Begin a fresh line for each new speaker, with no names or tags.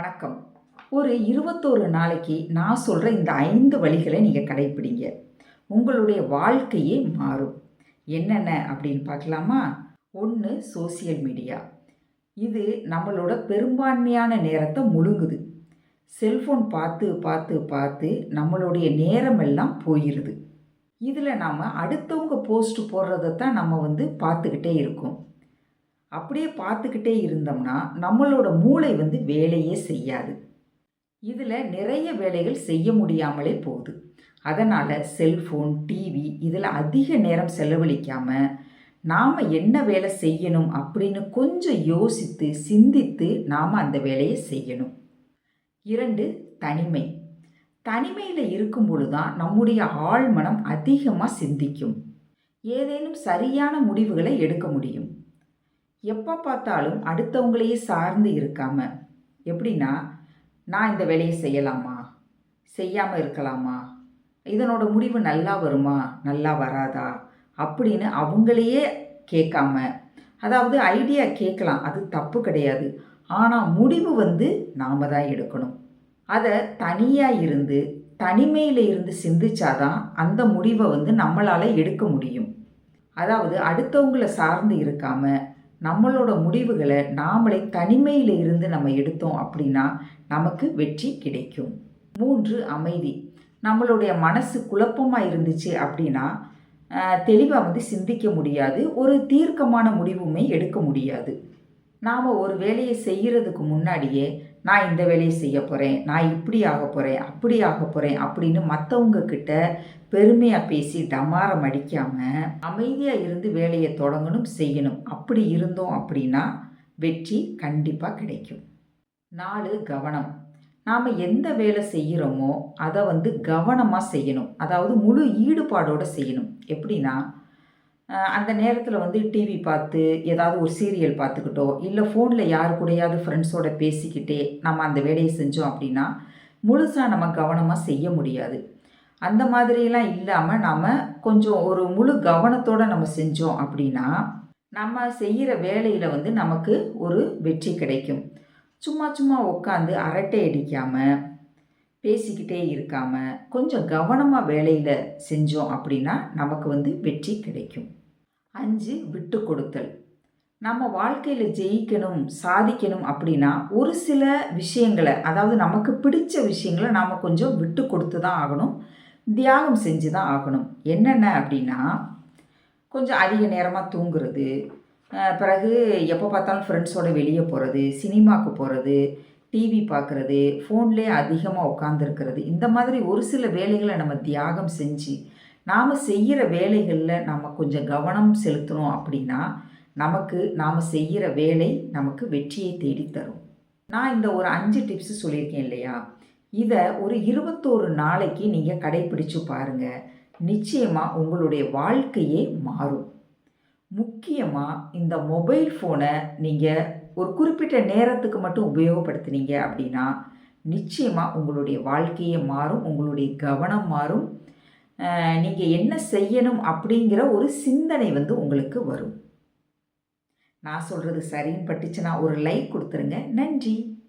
வணக்கம். ஒரு இருபத்தோரு நாளைக்கு நான் சொல்கிற இந்த ஐந்து வழிகளை நீங்கள் கடைப்பிடிங்க. உங்களுடைய வாழ்க்கையே மாறும். என்னென்ன அப்படின்னு பார்க்கலாமா? ஒன்று சோசியல் மீடியா இது நம்மளோட பெரும்பான்மையான நேரத்தை முழுங்குது. செல்ஃபோன் பார்த்து பார்த்து பார்த்து நம்மளுடைய நேரமெல்லாம் போயிடுது இதில் நாம் அடுத்தவங்க போஸ்ட் போடுறதை தான் நம்ம வந்து பார்த்துக்கிட்டே இருக்கோம். அப்படியே பார்த்துக்கிட்டே இருந்தோம்னா நம்மளோட மூளை வந்து வேலையே செய்யாது. இதில் நிறைய வேலைகள் செய்ய முடியாமலே போகுது. அதனால் செல்ஃபோன் டிவி இதில் அதிக நேரம் செலவழிக்காமல் நாம் என்ன வேலை செய்யணும் அப்படின்னு கொஞ்சம் யோசித்து சிந்தித்து நாம் அந்த வேலையை செய்யணும். இரண்டு தனிமை. தனிமையில் இருக்கும் பொழுது தான் நம்முடைய ஆழ்மனம் அதிகமாக சிந்திக்கும். ஏதேனும் சரியான முடிவுகளை எடுக்க முடியும். எப்போ பார்த்தாலும் அடுத்தவங்களையே சார்ந்து இருக்காம எப்படின்னா நான் இந்த வேலையை செய்யலாமா? செய்யாமல் இருக்கலாமா? இதனோட முடிவு நல்லா வருமா? நல்லா வராதா? அப்படின்னு அவங்களையே கேட்காம அதாவது ஐடியா கேட்கலாம் அது தப்பு கிடையாது. ஆனால் முடிவு வந்து நாம் தான் எடுக்கணும். அதை தனியாக இருந்து தனிமையில் இருந்து சிந்திச்சாதான் அந்த முடிவை வந்து நம்மளால் எடுக்க முடியும். அதாவது அடுத்தவங்கள சார்ந்து இருக்காமல் நம்மளோட முடிவுகளை நாமளே தனிமையில் இருந்து நம்ம எடுத்தோம் அப்படின்னா நமக்கு வெற்றி கிடைக்கும். மூன்று அமைதி. நம்மளுடைய மனசு குழப்பமாக இருந்துச்சு அப்படின்னா தெளிவாக வந்து சிந்திக்க முடியாது. ஒரு தீர்க்கமான முடிவுமே எடுக்க முடியாது. நாம் ஒரு வேலையை செய்கிறதுக்கு முன்னாடியே நான் இந்த வேலையை செய்ய போகிறேன் நான் இப்படி ஆக போகிறேன் அப்படி ஆக போகிறேன் அப்படின்னு மற்றவங்க கிட்ட பெருமையாக பேசி டமாரம் அடிக்காமல் அமைதியாக இருந்து வேலையை தொடங்கணும் செய்யணும். அப்படி இருந்தோம் அப்படின்னா வெற்றி கண்டிப்பாக கிடைக்கும். நாலு கவனம். நாம் எந்த வேலை செய்கிறோமோ அதை வந்து கவனமாக செய்யணும். அதாவது முழு ஈடுபாடோடு செய்யணும். எப்படின்னா அந்த நேரத்தில் வந்து டிவி பார்த்து ஏதாவது ஒரு சீரியல் பார்த்துக்கிட்டோ இல்லை ஃபோனில் யார் கூடயாவது ஃப்ரெண்ட்ஸோட பேசிக்கிட்டே நம்ம அந்த வேலையை செஞ்சோம் அப்படின்னா முழுசாக நம்ம கவனமாக செய்ய முடியாது. அந்த மாதிரியெல்லாம் இல்லாமல் நாம் கொஞ்சம் ஒரு முழு கவனத்தோடு நம்ம செஞ்சோம் அப்படின்னா நம்ம செய்கிற வேலையில் வந்து நமக்கு ஒரு வெற்றி கிடைக்கும். சும்மா சும்மா உட்காந்து அரட்டை அடிக்காமல் பேசிக்கிட்டே இருக்காமல் கொஞ்சம் கவனமாக வேலையில் செஞ்சோம் அப்படின்னா நமக்கு வந்து வெற்றி கிடைக்கும். அஞ்சு விட்டு கொடுத்தல் நம்ம வாழ்க்கையில் ஜெயிக்கணும் சாதிக்கணும் அப்படின்னா ஒரு சில விஷயங்களை அதாவது நமக்கு பிடிச்ச விஷயங்களை நாம் கொஞ்சம் விட்டு கொடுத்து தான் ஆகணும். தியாகம் செஞ்சு தான் ஆகணும். என்னென்ன அப்படின்னா கொஞ்சம் அதிக நேரமாக தூங்குறது பிறகு எப்போ பார்த்தாலும் ஃப்ரெண்ட்ஸோடு வெளியே போகிறது சினிமாவுக்கு போகிறது டிவி பார்க்குறது ஃபோன்லேயே அதிகமாக உட்காந்துருக்கிறது இந்த மாதிரி ஒரு சில வேலைகளை நம்ம தியாகம் செஞ்சு நாம் செய்கிற வேலைகளில் நம்ம கொஞ்சம் கவனம் செலுத்தணும் அப்படின்னா நமக்கு நாம் செய்கிற வேலை நமக்கு வெற்றியை தேடித்தரும். நான் இந்த ஒரு அஞ்சு டிப்ஸு சொல்லியிருக்கேன் இல்லையா? இதை ஒரு இருபத்தோரு நாளைக்கு நீங்கள் கடைப்பிடிச்சு பாருங்கள் நிச்சயமாக உங்களுடைய வாழ்க்கையே மாறும். முக்கியமாக இந்த மொபைல் ஃபோனை நீங்கள் ஒரு குறிப்பிட்ட நேரத்துக்கு மட்டும் உபயோகப்படுத்துனீங்க அப்படின்னா நிச்சயமாக உங்களுடைய வாழ்க்கையே மாறும் உங்களுடைய கவனம் மாறும். நீங்கள் என்ன செய்யணும் அப்படிங்கிற ஒரு சிந்தனை வந்து உங்களுக்கு வரும். நான் சொல்கிறது சரின்னு பட்டுச்சுன்னா ஒரு லைக் கொடுத்துருங்க. நன்றி.